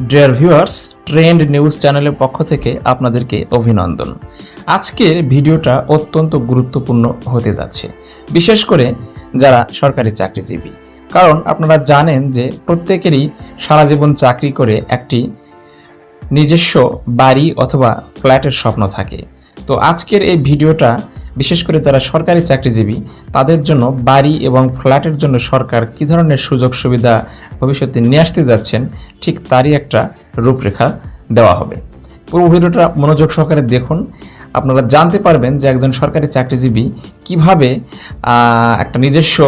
Dear viewers trend news চ্যানেলের পক্ষ থেকে আপনাদেরকে অভিনন্দন। আজকের ভিডিওটা অত্যন্ত গুরুত্বপূর্ণ হতে যাচ্ছে, বিশেষ করে যারা সরকারি চাকরিজীবী। কারণ আপনারা জানেন যে প্রত্যেকেরই সারা জীবন চাকরি করে একটি নিজস্ব বাড়ি অথবা ফ্ল্যাটের স্বপ্ন থাকে। তো আজকের এই ভিডিওটা বিশেষ করে যারা সরকারি চাকরিজীবী, তাদের জন্য বাড়ি এবং ফ্ল্যাটের জন্য সরকার কী ধরনের সুযোগ সুবিধা ভবিষ্যতে নিয়ে আসতে যাচ্ছেন, ঠিক তারই একটা রূপরেখা দেওয়া হবে। পুরো ভিডিওটা মনোযোগ সহকারে দেখুন। আপনারা জানতে পারবেন যে একজন সরকারি চাকরিজীবী কীভাবে একটা নিজস্ব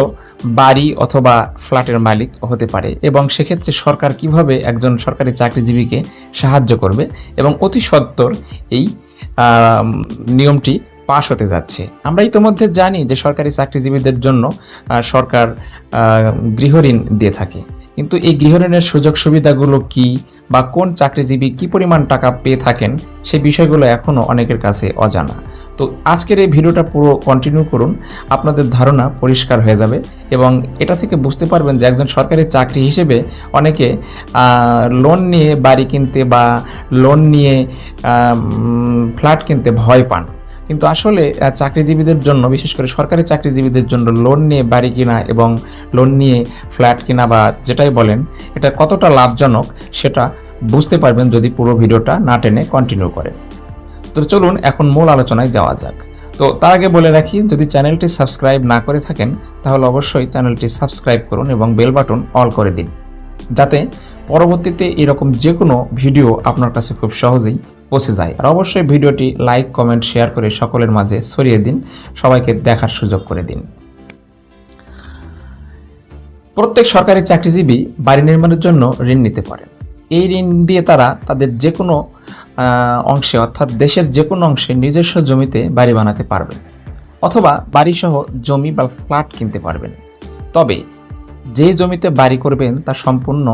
বাড়ি অথবা ফ্ল্যাটের মালিক হতে পারে এবং সেক্ষেত্রে সরকার কীভাবে একজন সরকারি চাকরিজীবীকে সাহায্য করবে এবং অতি সত্বর এই নিয়মটি পাশ হতে যাচ্ছে। আমরা ইতিমধ্যে জানি যে সরকারি চাকরিজীবীদের জন্য সরকার গৃহঋণ দিয়ে থাকে। কিন্তু এই গৃহঋণের সুযোগ সুবিধাগুলো কি বা কোন চাকরিজীবী কি পরিমাণ টাকা পেয়ে থাকেন সেই বিষয়গুলো এখনও অনেকের কাছে অজানা। তো আজকের এই ভিডিওটা পুরো কন্টিনিউ করুন, আপনাদের ধারণা পরিষ্কার হয়ে যাবে এবং এটা থেকে বুঝতে পারবেন যে একজন সরকারি চাকরি হিসেবে অনেকে লোন নিয়ে বাড়ি কিনতে বা লোন নিয়ে ফ্ল্যাট কিনতে ভয় পান। কিন্তু আসলে চাকরিজীবীদের জন্য, বিশেষ করে সরকারি চাকরিজীবীদের জন্য লোন নিয়ে বাড়ি কিনা এবং লোন নিয়ে ফ্ল্যাট কিনা বা যেটাই বলেন, এটা কতটা লাভজনক সেটা বুঝতে পারবেন যদি পুরো ভিডিওটা না টেনে কন্টিনিউ করেন। তো চলুন এখন মূল আলোচনায় যাওয়া যাক। তো তার আগে বলে রাখি, যদি চ্যানেলটি সাবস্ক্রাইব না করে থাকেন, তাহলে অবশ্যই চ্যানেলটি সাবস্ক্রাইব করুন এবং বেল বাটন অল করে দিন। যাতে পরবর্তীতে এরকম যে কোনো ভিডিও আপনার কাছে খুব সহজেই পৌঁছে যায়। আর অবশ্যই ভিডিওটি লাইক কমেন্ট শেয়ার করে সকলের মাঝে ছড়িয়ে দিন। সবাইকে দেখার সুযোগ করে দিন। প্রত্যেক সরকারি চাকরিজীবী বাড়ি নির্মাণের জন্য ঋণ নিতে পারেন। এই ঋণ দিয়ে তারা তাদের যে কোনো অংশে অর্থাৎ দেশের যে কোনো অংশে নিজস্ব জমিতে বাড়ি বানাতে পারবেন। অথবা বাড়িসহ জমি বা ফ্ল্যাট কিনতে পারবেন। তবে যে জমিতে বাড়ি করবেন তা সম্পূর্ণ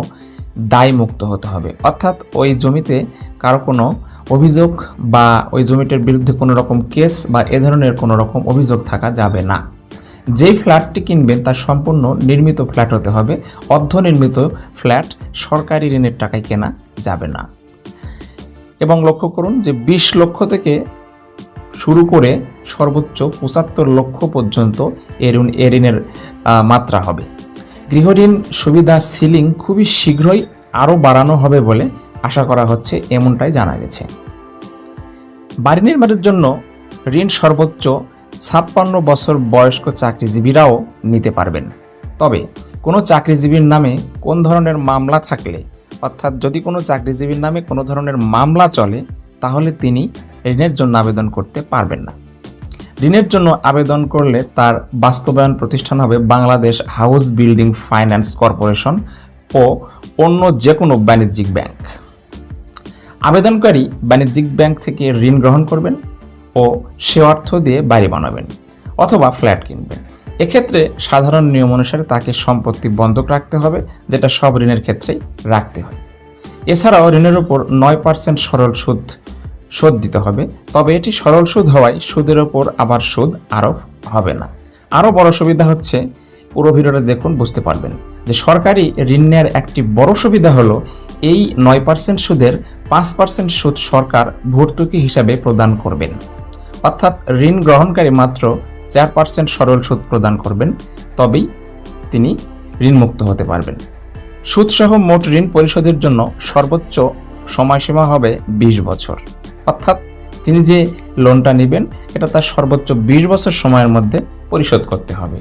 দায়মুক্ত হতে হবে। অর্থাৎ ওই জমিতে কারও কোনো অভিযোগ বা ওই জমিটার বিরুদ্ধে কোনো রকম কেস বা এ ধরনের কোনো রকম অভিযোগ থাকা যাবে না। যেই ফ্ল্যাটটি কিনবেন তা সম্পূর্ণ নির্মিত ফ্ল্যাট হতে হবে। অর্ধনির্মিত ফ্ল্যাট সরকারি ঋণের টাকায় কেনা যাবে না। এবং লক্ষ্য করুন যে বিশ লক্ষ থেকে শুরু করে সর্বোচ্চ পঁচাত্তর লক্ষ পর্যন্ত এ ঋণ, এ ঋণের মাত্রা হবে। গৃহঋণ সুবিধা সিলিং খুবই শীঘ্রই আরও বাড়ানো হবে বলে আশা করা হচ্ছে, এমনটাই জানা গেছে। বাড়ি নির্মাণের জন্য ঋণ সর্বোচ্চ ছাপ্পান্ন বছর বয়স্ক চাকরিজীবীরাও নিতে পারবেন। তবে কোনো চাকরিজীবীর নামে কোন ধরনের মামলা থাকলে, অর্থাৎ যদি কোনো চাকরিজীবীর নামে কোনো ধরনের মামলা চলে, তাহলে তিনি ঋণের জন্য আবেদন করতে পারবেন না। ঋণের জন্য আবেদন করলে তার বাস্তবায়ন প্রতিষ্ঠান হবে Bangladesh house building finance corporation ও অন্য যে কোনো বাণিজ্যিক ব্যাংক। আবেদনকারী বাণিজ্যিক ব্যাংক থেকে ঋণ গ্রহণ করবেন ও সে অর্থ দিয়ে বাড়ি বানাবেন অথবা ফ্ল্যাট কিনবেন। এক্ষেত্রে সাধারণ নিয়ম অনুসারে তাকে সম্পত্তি বন্ধক রাখতে হবে, যেটা সব ঋণের ক্ষেত্রেই রাখতে হয়। এছাড়াও ঋণের উপর নয় পার্সেন্ট সরল সুদ শোধ দিতে হবে। তবে এটি সরল সুদ হওয়ায় সুদের ওপর আবার সুদ আরোপ হবে না। আরও বড় সুবিধা হচ্ছে, পুরো দেখুন, বুঝতে পারবেন যে সরকারি ঋণ নেওয়ার একটি বড় সুবিধা হলো এই নয় পার্সেন্ট সুদের পাঁচ পার্সেন্ট সুদ সরকার ভর্তুকি হিসাবে প্রদান করবেন। অর্থাৎ ঋণ গ্রহণকারী মাত্র চার পার্সেন্ট সরল সুদ প্রদান করবেন, তবেই তিনি ঋণমুক্ত হতে পারবেন। সুদসহ মোট ঋণ পরিশোধের জন্য সর্বোচ্চ সময়সীমা হবে বিশ বছর। অর্থাৎ তিনি যে লোনটা নেবেন, এটা তার সর্বোচ্চ বিশ বছর সময়ের মধ্যে পরিশোধ করতে হবে।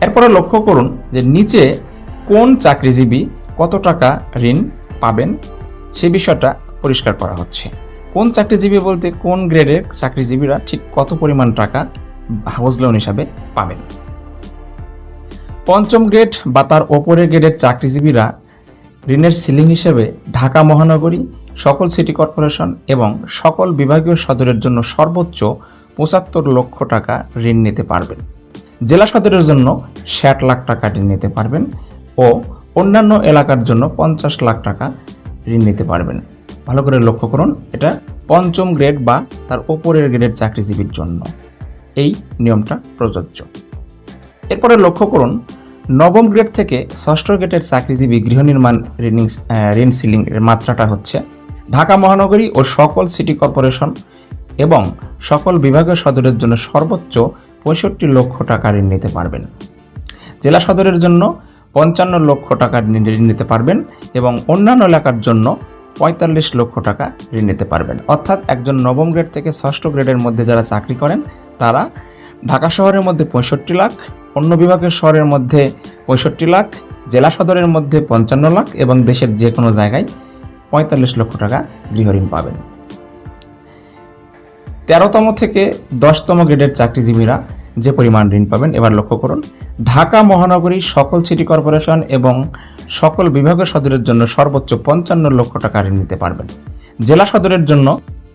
এরপরে লক্ষ্য করুন যে নিচে কোন চাকরিজীবী কত টাকা ঋণ পাবেন, সে বিষয়টা পরিষ্কার করা হচ্ছে। কোন চাকরিজীবী বলতে কোন গ্রেডের চাকরিজীবীরা ঠিক কত পরিমাণ টাকা হাউস লোন হিসাবে পাবেন। পঞ্চম গ্রেড বা তার ওপরের গ্রেডের চাকরিজীবীরা ঋণের সিলিং হিসেবে ঢাকা মহানগরী সকল সিটি কর্পোরেশন এবং সকল বিভাগীয় সদরের জন্য সর্বোচ্চ পঁচাত্তর লক্ষ টাকা ঋণ নিতে পারবেন। জেলা সদরের জন্য ষাট লাখ টাকা ঋণ নিতে পারবেন ও অন্যান্য এলাকার জন্য পঞ্চাশ লাখ টাকা ঋণ নিতে পারবেন। ভালো করে লক্ষ্য করুন, এটা পঞ্চম গ্রেড বা তার ওপরের গ্রেডের চাকরিজীবীর জন্য। এই নিয়মটা প্রযোজ্য। এরপরে লক্ষ্য করুন, নবম গ্রেড থেকে ষষ্ঠ গ্রেডের চাকরিজীবী গৃহ নির্মাণ ঋণ সিলিং এর মাত্রাটা হচ্ছে ঢাকা মহানগরী ও সকল সিটি কর্পোরেশন এবং সকল বিভাগীয় সদরের জন্য সর্বোচ্চ পঁয়ষট্টি লক্ষ টাকা ঋণ নিতে পারবেন। জেলা সদরের জন্য পঞ্চান্ন লক্ষ টাকা ঋণ নিতে পারবেন এবং অন্যান্য এলাকার জন্য পঁয়তাল্লিশ লক্ষ টাকা ঋণ নিতে পারবেন। অর্থাৎ একজন নবম গ্রেড থেকে ষষ্ঠ গ্রেডের মধ্যে যারা চাকরি করেন, তারা ঢাকা শহরের মধ্যে পঁয়ষট্টি লাখ, অন্য বিভাগের শহরের মধ্যে পঁয়ষট্টি লাখ, জেলা সদরের মধ্যে পঞ্চান্ন লাখ এবং দেশের যে কোনো জায়গায় পঁয়তাল্লিশ লক্ষ টাকা গৃহঋণ পাবেন। তেরোতম থেকে দশতম গ্রেডের চাকরিজীবীরা যে পরিমাণ ঋণ পাবেন, এবার লক্ষ্য করুন, ঢাকা মহানগরী সকল সিটি কর্পোরেশন এবং সকল বিভাগীয় সদরের জন্য সর্বোচ্চ পঞ্চান্ন লক্ষ টাকা ঋণ নিতে পারবেন। জেলা সদরের জন্য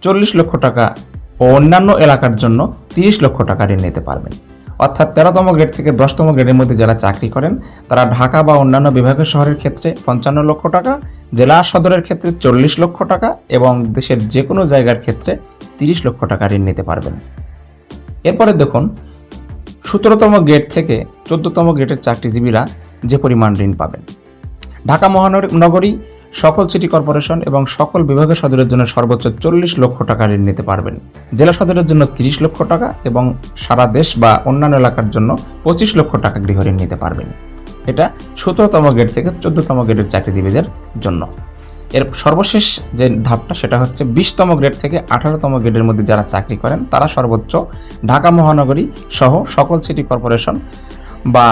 চল্লিশ লক্ষ টাকা ও অন্যান্য এলাকার জন্য তিরিশ লক্ষ টাকা ঋণ নিতে পারবেন। অর্থাৎ তেরোতম গ্রেড থেকে দশতম গ্রেডের মধ্যে যারা চাকরি করেন, তারা ঢাকা বা অন্যান্য বিভাগীয় শহরের ক্ষেত্রে পঞ্চান্ন লক্ষ টাকা জেলা সদরের ক্ষেত্রে চল্লিশ লক্ষ টাকা এবং দেশের যে কোনো জায়গার ক্ষেত্রে তিরিশ লক্ষ টাকা ঋণ নিতে পারবেন। এরপরে দেখুন, সতেরোতম গেট থেকে চোদ্দতম গ্রেডের চাকরিজীবীরা যে পরিমাণ ঋণ পাবেন। ঢাকা মহানগরী সকল সিটি কর্পোরেশন এবং সকল বিভাগীয় সদরের জন্য সর্বোচ্চ চল্লিশ লক্ষ টাকা ঋণ নিতে পারবেন। জেলা সদরের জন্য তিরিশ লক্ষ টাকা এবং সারা দেশ বা অন্যান্য এলাকার জন্য পঁচিশ লক্ষ টাকা গৃহ ঋণ নিতে পারবেন। এটা সতেরোতম গ্রেড থেকে চোদ্দতম গ্রেডের চাকরিজীবীদের জন্য। এর সর্বশেষ যে ধাপটা, সেটা হচ্ছে বিশতম গ্রেড থেকে আঠারোতম গ্রেডের মধ্যে যারা চাকরি করেন, তারা সর্বোচ্চ ঢাকা মহানগরী সহ সকল সিটি কর্পোরেশন বা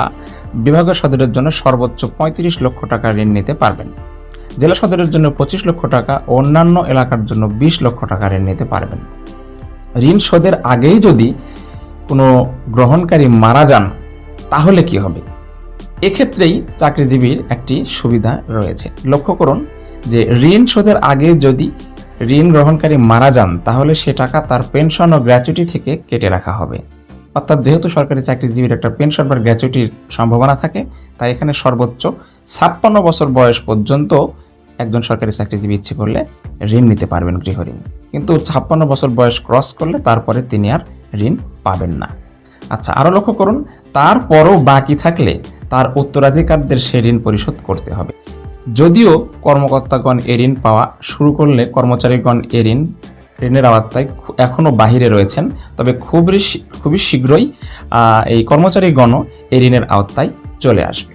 বিভাগীয় সদরের জন্য সর্বোচ্চ পঁয়ত্রিশ লক্ষ টাকা ঋণ নিতে পারবেন। জেলা সদরের জন্য পঁচিশ লক্ষ টাকা ও অন্যান্য এলাকার জন্য বিশ লক্ষ টাকা ঋণ নিতে পারবেন। ঋণ শোধের আগেই যদি কোনো গ্রহণকারী মারা যান, তাহলে কি হবে? এক্ষেত্রেই চাকরিজীবীর একটি সুবিধা রয়েছে। লক্ষ্য করুন যে ঋণ শোধের আগে যদি ঋণ গ্রহণকারী মারা যান, তাহলে সে টাকা তার পেনশন ও গ্র্যাচুইটি থেকে কেটে রাখা হবে। অর্থাৎ যেহেতু সরকারি চাকরিজীবীর একটা পেনশন বা গ্র্যাচুইটির সম্ভাবনা থাকে, তাই এখানে সর্বোচ্চ ছাপ্পান্ন বছর বয়স পর্যন্ত একজন সরকারি চাকরিজীবী ইচ্ছে করলে ঋণ নিতে পারবেন গৃহ ঋণ কিন্তু ছাপ্পান্ন বছর বয়স ক্রস করলে তারপরে তিনি আর ঋণ পাবেন না। আচ্ছা আরও লক্ষ্য করুন, তারপরও বাকি থাকলে তার উত্তরাধিকারদের সে ঋণ পরিশোধ করতে হবে। যদিও কর্মকর্তাগণ এ ঋণ পাওয়া শুরু করলে কর্মচারীগণ এ ঋণ, ঋণের আওতায় এখনও বাহিরে রয়েছেন, তবে খুবই খুবই শীঘ্রই এই কর্মচারীগণও এই ঋণের আওতায় চলে আসবে।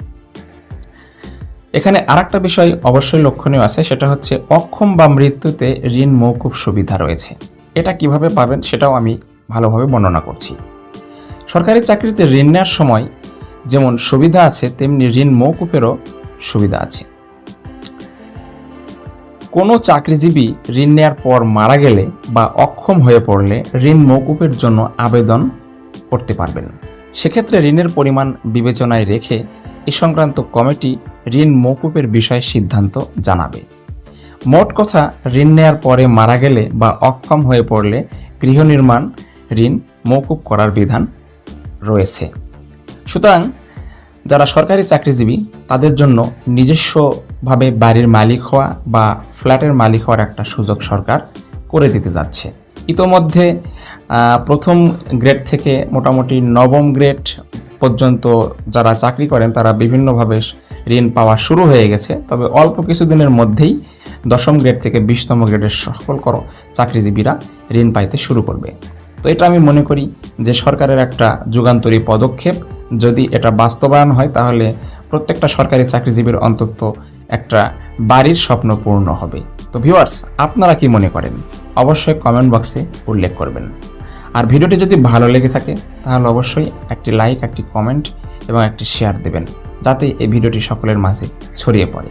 এখানে আরেকটা বিষয় অবশ্যই লক্ষণীয় আছে, সেটা হচ্ছে অক্ষম বা মৃত্যুতে ঋণ মৌকুব সুবিধা রয়েছে। এটা কীভাবে পাবেন সেটাও আমি ভালোভাবে বর্ণনা করছি। সরকারি চাকরিতে ঋণ নেওয়ার সময় যেমন সুবিধা আছে, তেমনি ঋণ মৌকুফেরও সুবিধা আছে। কোনো চাকরিজীবী ঋণ নেওয়ার পর মারা গেলে বা অক্ষম হয়ে পড়লে ঋণ মৌকুফের জন্য আবেদন করতে পারবেন। সেক্ষেত্রে ঋণের পরিমাণ বিবেচনায় রেখে এ সংক্রান্ত কমিটি ঋণ মৌকুফের বিষয়ে সিদ্ধান্ত জানাবে। মোট কথা, ঋণ নেয়ার পরে মারা গেলে বা অক্ষম হয়ে পড়লে গৃহ নির্মাণ ঋণ মৌকুফ করার বিধান রয়েছে। সুতরাং যারা সরকারি চাকরিজীবী, তাদের জন্য নিজস্বভাবে বাড়ির মালিক হওয়া বা ফ্ল্যাটের মালিক হওয়ার একটা সুযোগ সরকার করে দিতে যাচ্ছে। ইতোমধ্যে প্রথম গ্রেড থেকে মোটামুটি নবম গ্রেড পর্যন্ত যারা চাকরি করেন, তারা বিভিন্নভাবে ঋণ পাওয়া শুরু হয়ে গেছে। তবে অল্প কিছুদিনের মধ্যেই দশম গ্রেড থেকে বিশতম গ্রেডের সকল কর চাকরিজীবীরা ঋণ পাইতে শুরু করবে। তো এটা আমি মনে করি যে সরকারের একটা যুগান্তরী পদক্ষেপ। যদি এটা বাস্তবায়ন হয়, তাহলে প্রত্যেকটা সরকারি চাকরিজীবীর অন্তত একটা বাড়ির স্বপ্ন পূর্ণ হবে। তো ভিউয়ার্স আপনারা কি মনে করেন? অবশ্যই কমেন্ট বক্সে উল্লেখ করবেন। আর ভিডিওটি যদি ভালো লেগে থাকে, তাহলে অবশ্যই একটি লাইক একটি কমেন্ট এবং একটি শেয়ার দেবেন, যাতে এই ভিডিওটি সকলের মাঝে ছড়িয়ে পড়ে।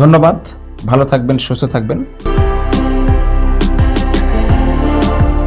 ধন্যবাদ, ভালো থাকবেন, সুস্থ থাকবেন।